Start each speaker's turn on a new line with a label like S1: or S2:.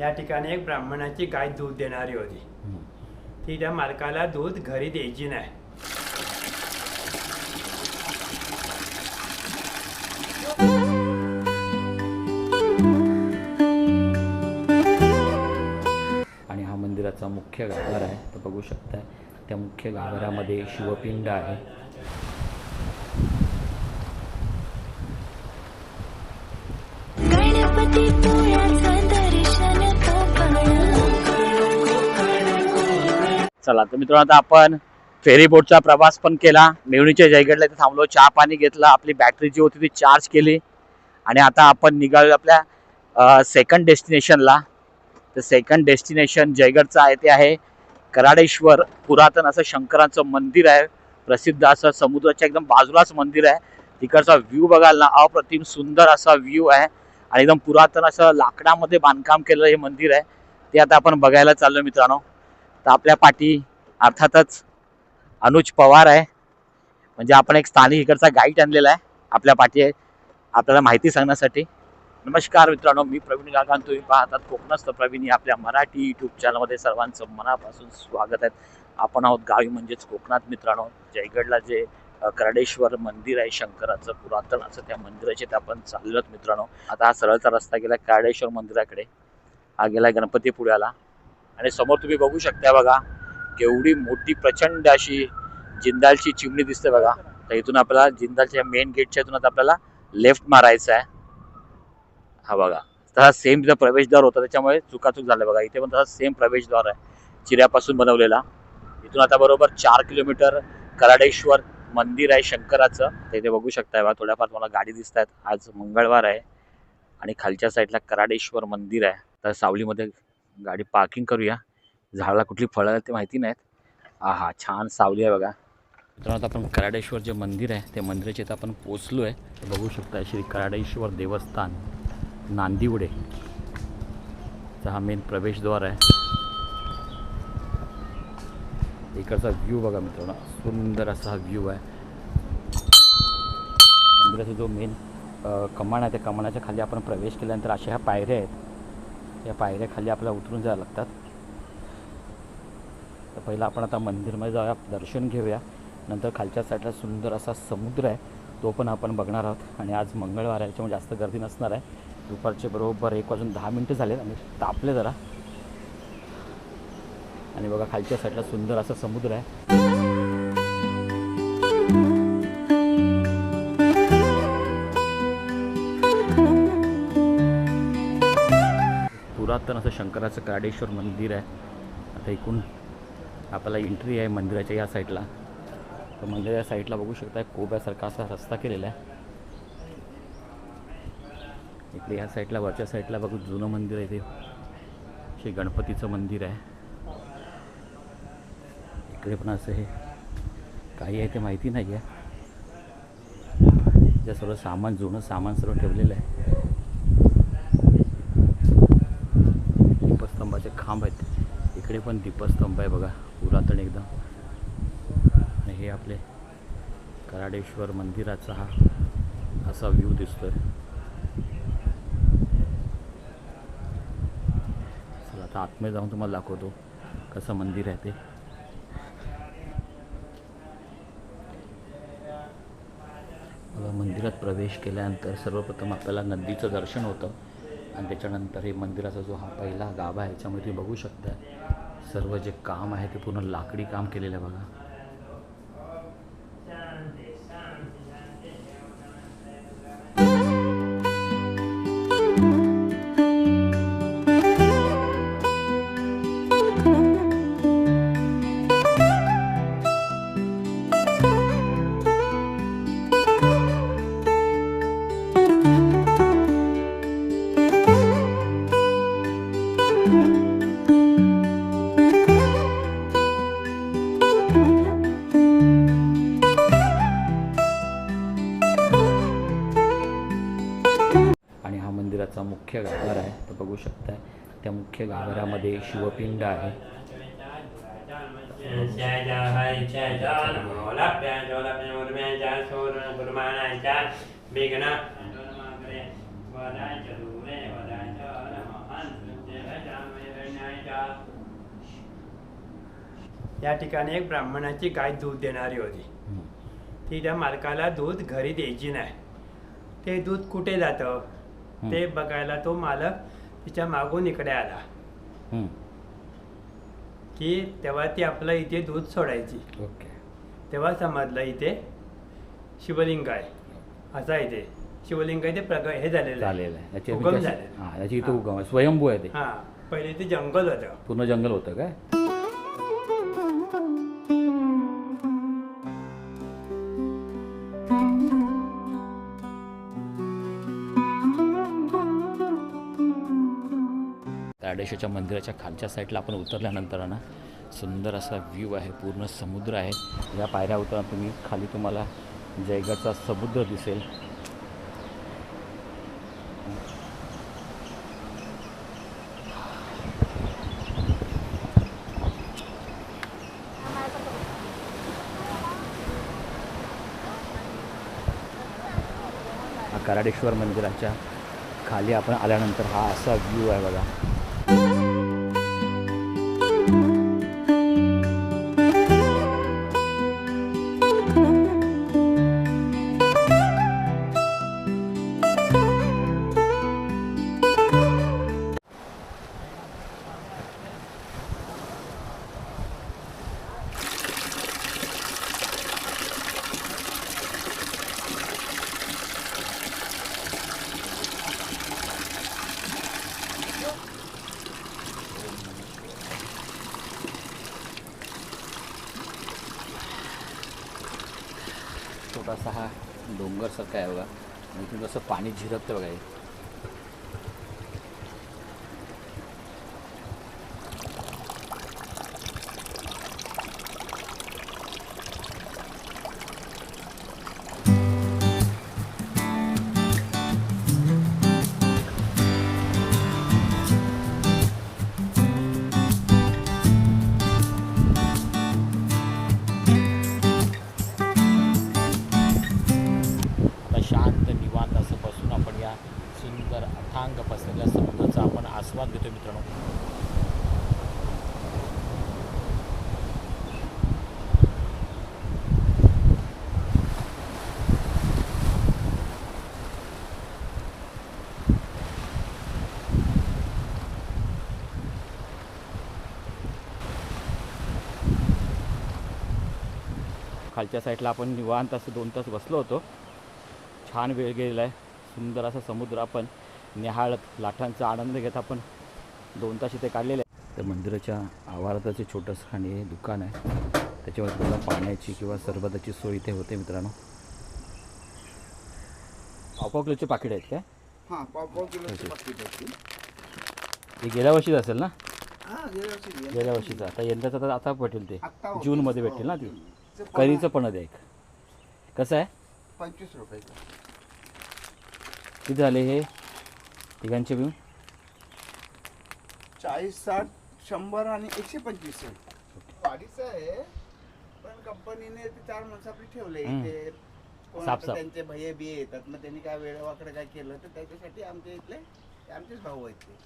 S1: या ठिकाणी एक ब्राह्मणाची गाय दूध देणारी होती. ती त्या मालकाला दूध घरी द्यायची नाही.
S2: आणि हा मंदिराचा मुख्य गाभारा आहे. तो बघू शकताय त्या मुख्य गाभाऱ्यामध्ये शिवपिंड आहे.
S3: चला. तर मित्रांनो आता आपण फेरी बोटचा प्रवास पण केला. मेवणीच्या जयगडला इथे थांबलो चहा पाणी घेतलं आपली बॅटरी जी होती ती चार्ज केली. आणि आता आपण निघालो आपल्या सेकंड डेस्टिनेशनला तर सेकंड डेस्टिनेशन जयगडचं आहे ते आहे कराडेश्वर पुरातन असं शंकराचं मंदिर आहे. प्रसिद्ध असं समुद्राच्या एकदम बाजूलाच मंदिर आहे. तिकडचा व्ह्यू बघाल ना अप्रतिम सुंदर असा व्ह्यू आहे. आणि एकदम पुरातन असं लाकडामध्ये बांधकाम केलेलं हे मंदिर आहे. ते आता आपण बघायला चाललो मित्रांनो. तर आपल्या पाठी अर्थातच अनुज पवार आहे. म्हणजे आपण एक स्थानिक इकडचा गाईड आणलेला आहे. आपल्या पाठी आपल्याला माहिती सांगण्यासाठी. नमस्कार मित्रांनो मी प्रवीण गागान. तुम्ही पाहतात कोकणस्थ प्रवीण आपल्या मराठी यूट्यूब चॅनलमध्ये सर्वांचं मनापासून स्वागत आहे. आपण आहोत गावी म्हणजेच कोकणात मित्रांनो. जयगडला जे करडेश्वर मंदिर आहे शंकराचं पुरातन असं त्या मंदिराचे ते आपण चाललोत मित्रांनो. आता हा सरळचा रस्ता गेला करडेश्वर मंदिराकडे. हा गेला गणपतीपुळ्याला. आणि समोर तुम्ही बघू शकता बघा केवढी मोठी प्रचंड अशी जिंदालची चिमणी दिसते बघा. तर इथून आपल्याला जिंदालच्या मेन गेटच्या इथून आता आपल्याला लेफ्ट मारायचं आहे. हा बघा. तसा सेम तिथं प्रवेशद्वार होता त्याच्यामुळे चुकाचूक झालं बघा. इथे पण तसा सेम प्रवेशद्वार आहे. चिऱ्यापासून बनवलेला. इथून आता बरोबर चार किलोमीटर कराडेश्वर मंदिर आहे शंकराचं. तर इथे बघू शकताय बघा थोड्याफार तुम्हाला गाडी दिसत आहेत आज मंगळवार आहे. आणि खालच्या साईडला कराडेश्वर मंदिर आहे. तर सावलीमध्ये गाडी पार्किंग करूया. झाडाला कुठली फळं आहेत ते माहिती नाहीत. हा हा छान सावली आहे बघा.
S2: मित्रांनो आता आपण कराडेश्वर जे मंदिर आहे त्या मंदिराच्या इथं आपण पोचलो आहे तर बघू शकता श्री कराडेश्वर देवस्थान नांदिवडे. चा हा मेन प्रवेशद्वार आहे. इकडचा व्ह्यू बघा मित्रांनो सुंदर असा हा व्ह्यू आहे. मंदिराचा जो मेन कमान आहे त्या कमानाच्या खाली आपण प्रवेश केल्यानंतर अशा ह्या पायऱ्या आहेत. या पायऱ्या खाली आपल्याला उतरून जायला लागतात. तर पहिलं आपण आता मंदिरमध्ये जाऊया दर्शन घेऊया. नंतर खालच्या साईडला सुंदर असा समुद्र आहे तो पण आपण बघणार आहोत. आणि आज मंगळवार आहे त्याच्यामुळे जास्त गर्दी नसणार आहे. दुपारचे बरोबर एक वाजून दहा मिनटं झाले आणि तापले जरा. आणि बघा खालच्या साईडला सुंदर असा समुद्र आहे. पुरातन असं शंकराचं काडेश्वर मंदिर आहे. आता एकूण आपल्याला एंट्री आहे मंदिराच्या या साईडला तर मंदिराच्या साईडला बघू शकता कोब्यासारखा असा रस्ता केलेला आहे. इकडे ह्या साईडला वरच्या साईडला बघू जुनं मंदिर आहे ते. श्री गणपतीचं मंदिर आहे. इकडे पण असं हे काही आहे ते माहिती नाही आहे जे सर्व सामान जुनं सामान सर्व ठेवलेलं आहे. इकडे पण दीपस्तंभ आहे बघा पुरातन एकदम. आणि हे आपले कराडेश्वर मंदिराचा हा असा व्ह्यू दिसतोय. चला आता आतमध्ये जाऊन तुम्हाला दाखवतो कसं मंदिर आहे ते. बघा मंदिरात प्रवेश केल्यानंतर सर्वप्रथम आपल्याला नदीचं दर्शन होतं. आणि त्याच्यानंतर हे मंदिराचा जो हा पहिला गाभा आहे याच्यामध्ये बघू शकता. सर्व जे काम आहे ते पूर्ण लाकडी काम केलेलं आहे बघा. मंदिराचा मुख्य गाभार आहे. तो बघू शकताय त्या मुख्य गाभारामध्ये शिवपिंड आहे.
S1: या ठिकाणी एक ब्राह्मणाची गाय दूध देणारी होती. ती त्या मालकाला दूध घरी द्यायची नाही. ते दूध कुठे जातं? ते बघायला तो मालक तिच्या मागून इकडे आला. की तेव्हा ती आपलं इथे दूध सोडायची.
S2: ओके.
S1: तेव्हा समजलं इथे शिवलिंग आहे. असा इथे शिवलिंग इथे प्रग हे झालेलं
S2: झालेलं आहे.
S1: उगम झालेलं
S2: स्वयंभू आहे ते.
S1: हा. पहिले ते जंगल होतं.
S2: पूर्ण जंगल होतं काय? ताडेश्वरच्या मंदिराच्या खालच्या साईडला आपण उतरल्यानंतर ना सुंदर असा व्ह्यू आहे पूर्ण समुद्र आहे. या पायऱ्या उतरताना तुम्ही खाली तुम्हाला जयगडचा समुद्र दिसेल. कराडेश्वर मंदिराच्या खाली आपण आल्यानंतर हा असा व्ह्यू आहे बघा. thank you छोटासा हा डोंगरसारखा आहे बघा. आणि इथून कसं पाणी झिरपतं बघा सुंदर अथांग पसरलेल्या समुद्राचा आपण आस्वाद घेतो मित्रांनो. खालच्या साईडला आपण निवांत असं दोन तास बसलो होतो. छान वेळ गेलेला आहे. सुंदर असा समुद्र आपण निहाळत लाटांचा आनंद घेत आपण दोन तास इथे काढलेले आहे त्या मंदिराच्या आवारातच छोटंसं आणि हे दुकान आहे. त्याच्यावर तुम्हाला पाण्याची किंवा सरबताची सोय इथे होते मित्रांनो. पाव किलोचे पाकिट आहेत काय?
S4: हा पाव पाव किलोची पाकिट होती
S2: हे गेल्या वर्षीच असेल ना?
S4: हा गेल्या
S2: वर्षीचं आता यंदाचं तर आता भेटेल ते. जूनमध्ये
S4: हो.
S2: भेटेल ना ती.
S4: पण
S2: करीचं पण आहे एक. कसं आहे?
S4: पंचवीस रुपयाचं
S2: किती झाले हे? तिघांचे मिळून
S4: चाळीस साठ शंभर आणि एकशे पंचवीस गाडीचं आहे पण कंपनीने ते चार माणसं आपली ठेवले
S2: साफ.
S4: त्यांचे भैये बिये येतात. मग त्यांनी काय वेळेवाकडे काय केलं? तर त्याच्यासाठी आमच्या इथले ते आमचेच भाऊ आहेत ते.